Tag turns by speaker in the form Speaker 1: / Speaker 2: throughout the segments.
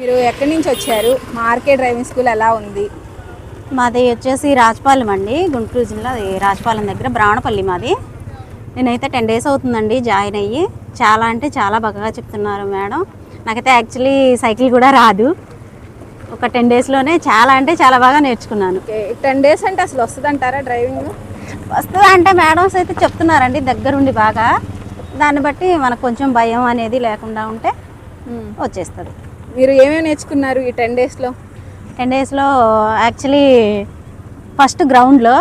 Speaker 1: మీరు ఎక్కడి నుంచి వచ్చారు? మా ఆర్కే డ్రైవింగ్ స్కూల్ ఎలా ఉంది?
Speaker 2: మాది వచ్చేసి రాజపాలెం అండి. గుంటూరు జిల్లా రాజపాలెం దగ్గర బ్రాహ్మణపల్లి మాది. నేనైతే టెన్ డేస్ అవుతుందండి జాయిన్ అయ్యి. చాలా అంటే చాలా బాగా చెప్తున్నారు మేడం. నాకైతే యాక్చువల్లీ సైకిల్ కూడా రాదు. ఒక టెన్ డేస్లోనే చాలా అంటే చాలా బాగా నేర్చుకున్నాను.
Speaker 1: టెన్ డేస్ అంటే అసలు వస్తుందంటారా డ్రైవింగ్?
Speaker 2: వస్తుందా అంటే మేడమ్స్ అయితే చెప్తున్నారండి దగ్గరుండి బాగా. దాన్ని బట్టి మనకు కొంచెం భయం అనేది లేకుండా ఉంటే వచ్చేస్తుంది
Speaker 1: మీరు ఏమేమి నేర్చుకున్నారు ఈ టెన్ డేస్లో
Speaker 2: టెన్ డేస్లో యాక్చువల్లీ ఫస్ట్ గ్రౌండ్లో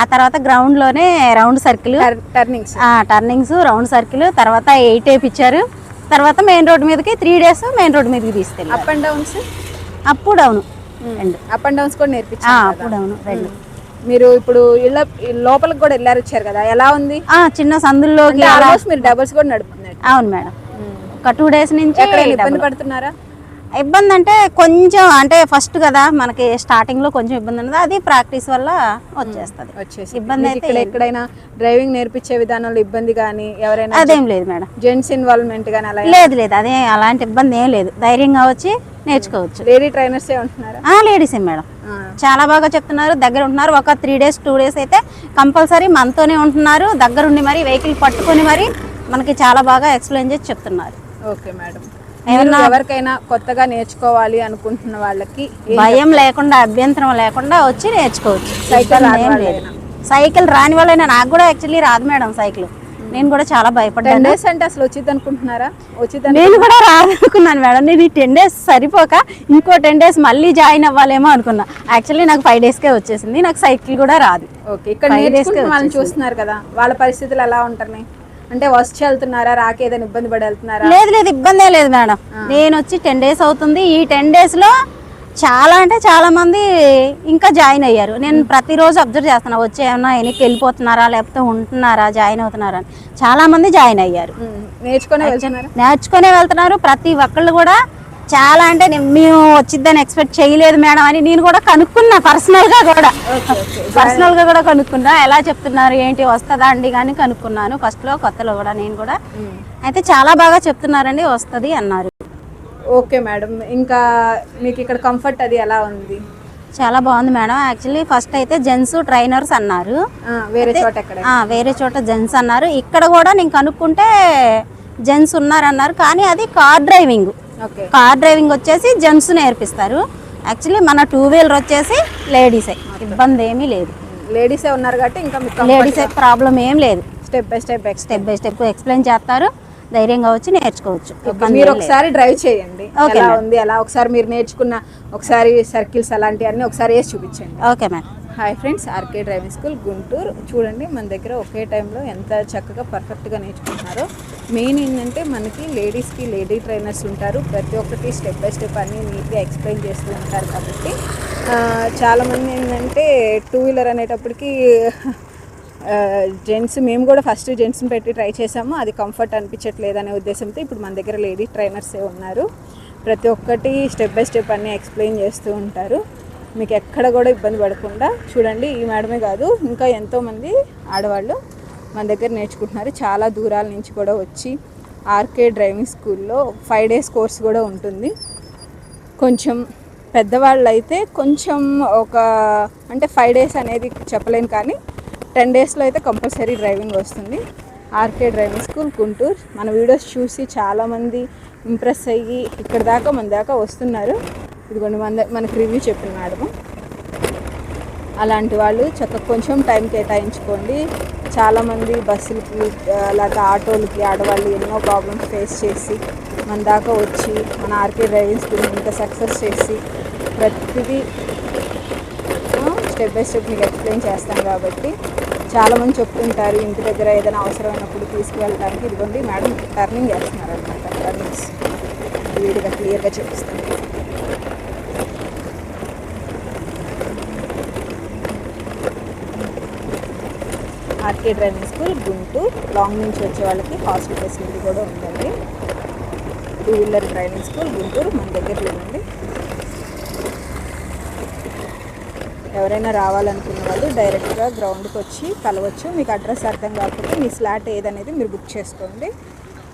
Speaker 2: ఆ తర్వాత గ్రౌండ్లోనే round circle
Speaker 1: turnings
Speaker 2: turnings round circle తర్వాత ఎయిట్ ఇచ్చారు. తర్వాత మెయిన్ రోడ్ మీదకి త్రీ డేస్ మెయిన్ రోడ్ మీదకి తీసుకెళ్ళారు.
Speaker 1: Up and downs
Speaker 2: up down రెండు.
Speaker 1: అప్ అండ్ డౌన్స్ కూడా నేర్పించారు
Speaker 2: అప్ డౌన్ రెండు.
Speaker 1: మీరు ఇప్పుడు ఇళ్ళ లోపలికి కూడా వెళ్ళారు వచ్చారు కదా? ఎలా ఉంది?
Speaker 2: ఆ, చిన్న సందుల్లోకి
Speaker 1: మీరు డబుల్స్ కూడా నడుపుతున్నారు.
Speaker 2: అవును మేడం. ఒక టూ డేస్ నుంచి
Speaker 1: ఇబ్బంది. పడుతున్నారా?
Speaker 2: ఇబ్బంది అంటే కొంచెం అంటే ఫస్ట్ కదా మనకి స్టార్టింగ్లో కొంచెం ఇబ్బంది ఉన్నది. అది ప్రాక్టీస్ వల్ల వచ్చేస్తుంది.
Speaker 1: వచ్చేసి
Speaker 2: ఇబ్బంది అయితే
Speaker 1: ఎక్కడైనా డ్రైవింగ్ నేర్పించే విధానంలో ఇబ్బంది కానీ ఎవరైనా
Speaker 2: అదేం లేదు మేడం.
Speaker 1: జెంట్స్ ఇన్వాల్వ్మెంట్ కానీ అలా
Speaker 2: లేదు లేదు. అదే అలాంటి ఇబ్బంది ఏం లేదు. ధైర్యంగా వచ్చి నేర్చుకోవచ్చు.
Speaker 1: లేడీ ట్రైనర్సే
Speaker 2: లేడీసే మేడం. చాలా బాగా చెప్తున్నారు. దగ్గర ఉంటున్నారు. ఒక త్రీ డేస్ టూ డేస్ అయితే కంపల్సరీ మనతోనే ఉంటున్నారు. దగ్గరుండి మరి వెహికల్ పట్టుకొని మరి మనకి చాలా బాగా ఎక్స్ప్లెయిన్ చేసి చెప్తున్నారు.
Speaker 1: Okay madam. ఎవరికైనా కొత్తగా నేర్చుకోవాలి అనుకుంటున్న వాళ్ళకి
Speaker 2: భయం లేకుండా అభ్యంతరం లేకుండా వచ్చి నేర్చుకోవచ్చు.
Speaker 1: సైకిల్
Speaker 2: సైకిల్ రాని వాళ్ళైనా. నాకు కూడా యాక్చువల్లీ రాదు మేడం సైకిల్ నేను కూడా చాలా
Speaker 1: టెన్
Speaker 2: భయపడ్డాను
Speaker 1: డేస్ అంటే అసలు వచ్చింది అనుకుంటున్నారా? వచ్చింది
Speaker 2: నేను కూడా రాదనుకున్నాను మేడం. నేను ఈ టెన్ డేస్ సరిపోక ఇంకో టెన్ డేస్ మళ్ళీ జాయిన్ అవ్వాలేమో అనుకున్నా. యాక్చువల్లీ నాకు ఫైవ్ డేస్కే వచ్చేసింది. నాకు సైకిల్ కూడా రాదు.
Speaker 1: ఓకే ఇక్కడ వాళ్ళని. చూస్తున్నారు కదా వాళ్ళ పరిస్థితులు ఎలా ఉంటున్నాయి? అంటే వచ్చి వెళ్తున్నారా? రాక ఏదైనా ఇబ్బంది పడి వెళ్తున్నారా?
Speaker 2: లేదు లేదు ఇబ్బందే లేదు మేడం. నేను వచ్చి టెన్ డేస్ అవుతుంది. ఈ టెన్ డేస్లో చాలా అంటే చాలా మంది ఇంకా జాయిన్ అయ్యారు. నేను ప్రతిరోజు అబ్జర్వ్ చేస్తున్నా వచ్చి ఏమన్నా వెనక్కి వెళ్ళిపోతున్నారా? లేకపోతే ఉంటున్నారా? జాయిన్ అవుతున్నారా? చాలా మంది జాయిన్ అయ్యారు.
Speaker 1: నేర్చుకునే వెళ్తున్నారా?
Speaker 2: నేర్చుకునే వెళ్తున్నారు. ప్రతి ఒక్కళ్ళు కూడా చాలా అంటే మేము వచ్చిద్దని ఎక్స్పెక్ట్ చేయలేదు మేడం అని నేను కూడా కనుక్కున్నా పర్సనల్గా కూడా. పర్సనల్గా కూడా కనుక్కున్నా. ఎలా చెప్తున్నారు ఏంటి వస్తుందా అండి కానీ కనుక్కున్నాను. ఫస్ట్లో కొత్తలో కూడా నేను కూడా. అయితే చాలా బాగా చెప్తున్నారండి వస్తది అన్నారు.
Speaker 1: ఓకే మేడం ఇంకా మీకు ఇక్కడ కంఫర్ట్ అది ఎలా ఉంది?
Speaker 2: చాలా బాగుంది మేడం. యాక్చువల్లీ ఫస్ట్ అయితే జెంట్స్ ట్రైనర్స్ అన్నారు.
Speaker 1: వేరే చోట
Speaker 2: వేరే చోట జెంట్స్ అన్నారు. ఇక్కడ కూడా నేను కనుక్కుంటే జెంట్స్ ఉన్నారన్నారు. కానీ అది కార్ డ్రైవింగ్ కార్ డ్రైవింగ్ వచ్చేసి జెంట్స్ నేర్పిస్తారు. యాక్చువల్లీ మన టూ వీలర్ వచ్చేసి లేడీసే ఇబ్బంది ఏమీ లేదు.
Speaker 1: లేడీసే ఉన్నారు కాబట్టి ఇంకా
Speaker 2: లేడీసే ప్రాబ్లం ఏం లేదు.
Speaker 1: Step by step
Speaker 2: step by step explain చేస్తారు. ధైర్యంగా వచ్చి నేర్చుకోవచ్చు.
Speaker 1: మీరు. ఒకసారి డ్రైవ్ చేయండి. ఎలా. ఉంది ఎలా? ఒకసారి మీరు నేర్చుకున్న ఒకసారి సర్కిల్స్ అలాంటివన్నీ ఒకసారి వేసి చూపించండి.
Speaker 2: Okay madam
Speaker 1: hi friends RK driving school Guntur. చూడండి మన దగ్గర ఒకే టైంలో ఎంత చక్కగా పర్ఫెక్ట్గా నేర్చుకుంటున్నారో. మెయిన్ ఏంటంటే మనకి లేడీస్కి లేడీ ట్రైనర్స్ ఉంటారు. ప్రతి ఒక్కటి స్టెప్ బై స్టెప్ అన్నీ నీట్గా ఎక్స్ప్లెయిన్ చేస్తూ ఉంటారు కాబట్టి. చాలామంది ఏంటంటే టూ వీలర్ అనేటప్పటికి జెంట్స్ మేము కూడా ఫస్ట్ జెంట్స్ని పెట్టి ట్రై చేసాము. అది కంఫర్ట్ అనిపించట్లేదు అనే ఉద్దేశంతో ఇప్పుడు మన దగ్గర లేడీ ట్రైనర్సే ఉన్నారు. ప్రతి ఒక్కటి స్టెప్ బై స్టెప్ అన్నీ ఎక్స్ప్లెయిన్ చేస్తూ ఉంటారు. మీకు ఎక్కడ కూడా ఇబ్బంది పడకుండా చూడండి ఈ మేడమే కాదు ఇంకా ఎంతోమంది ఆడవాళ్ళు మన దగ్గర నేర్చుకుంటున్నారు. చాలా దూరాల నుంచి కూడా వచ్చి ఆర్కే డ్రైవింగ్ స్కూల్లో ఫైవ్ డేస్ కోర్స్ కూడా ఉంటుంది. కొంచెం పెద్దవాళ్ళు అయితే కొంచెం ఒక అంటే ఫైవ్ డేస్ అనేది చెప్పలేను కానీ టెన్ డేస్లో అయితే కంపల్సరీ డ్రైవింగ్ వస్తుంది. RK driving school Guntur. మన వీడియోస్ చూసి చాలామంది ఇంప్రెస్ అయ్యి ఇక్కడ దాకా మన దాకా వస్తున్నారు. ఇదిగోండి మన మనకి రివ్యూ చెప్పిన మేడము. అలాంటి వాళ్ళు చక్కగా కొంచెం టైం కేటాయించుకోండి. చాలామంది బస్సులకి లేకపోతే ఆటోలకి ఆడవాళ్ళు ఎన్నో ప్రాబ్లమ్స్ ఫేస్ చేసి మన దాకా వచ్చి మన ఆర్కే డ్రైవింగ్ స్కూల్ ఇంత సక్సెస్ చేసి ప్రతిదీ స్టెప్ బై స్టెప్ మీకు ఎక్స్ప్లెయిన్ చేస్తాను కాబట్టి చాలామంది చెప్తుంటారు ఇంటి దగ్గర ఏదైనా అవసరమైనప్పుడు తీసుకువెళ్ళడానికి ఇదిగోండి మేడం టర్నింగ్ చేస్తున్నారు అనమాట టర్నింగ్స్ వీడిగా క్లియర్గా చూపిస్తాను. RK driving school Guntur. Long నుంచి వచ్చే వాళ్ళకి హాస్టల్ ఫెసిలిటీ కూడా ఉందండి. Two wheeler driving school Guntur. మన దగ్గరలో ఉంది ఎవరైనా రావాలనుకున్న వాళ్ళు డైరెక్ట్గా గ్రౌండ్కి వచ్చి కలవచ్చు. మీకు అడ్రస్ అర్థం కాకపోతే మీ స్లాట్ ఏదనేది మీరు బుక్ చేసుకోండి.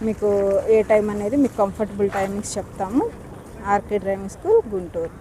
Speaker 1: మీకు ఏ టైం అనేది మీకు కంఫర్టబుల్ టైమింగ్స్ చెప్తాము. RK driving school Guntur.